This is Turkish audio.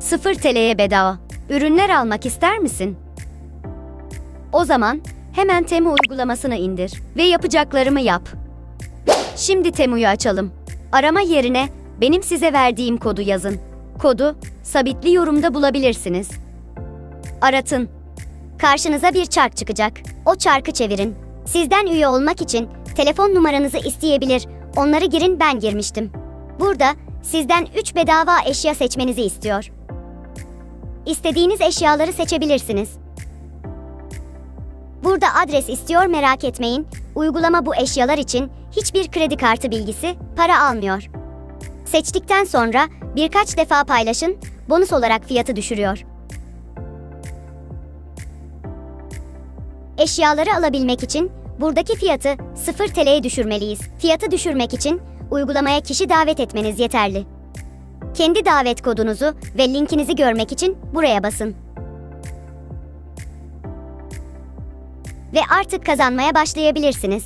0 TL'ye bedava. Ürünler almak ister misin? O zaman hemen Temu uygulamasını indir ve yapacaklarımı yap. Şimdi Temu'yu açalım. Arama yerine benim size verdiğim kodu yazın. Kodu sabitli yorumda bulabilirsiniz. Aratın. Karşınıza bir çark çıkacak. O çarkı çevirin. Sizden üye olmak için telefon numaranızı isteyebilir. Onları girin ben girmiştim. Burada sizden 3 bedava eşya seçmenizi istiyor. İstediğiniz eşyaları seçebilirsiniz. Burada adres istiyor merak etmeyin. Uygulama bu eşyalar için hiçbir kredi kartı bilgisi, para almıyor. Seçtikten sonra birkaç defa paylaşın, bonus olarak fiyatı düşürüyor. Eşyaları alabilmek için buradaki fiyatı 0 TL'ye düşürmeliyiz. Fiyatı düşürmek için uygulamaya kişi davet etmeniz yeterli. Kendi davet kodunuzu ve linkinizi görmek için buraya basın. Ve artık kazanmaya başlayabilirsiniz.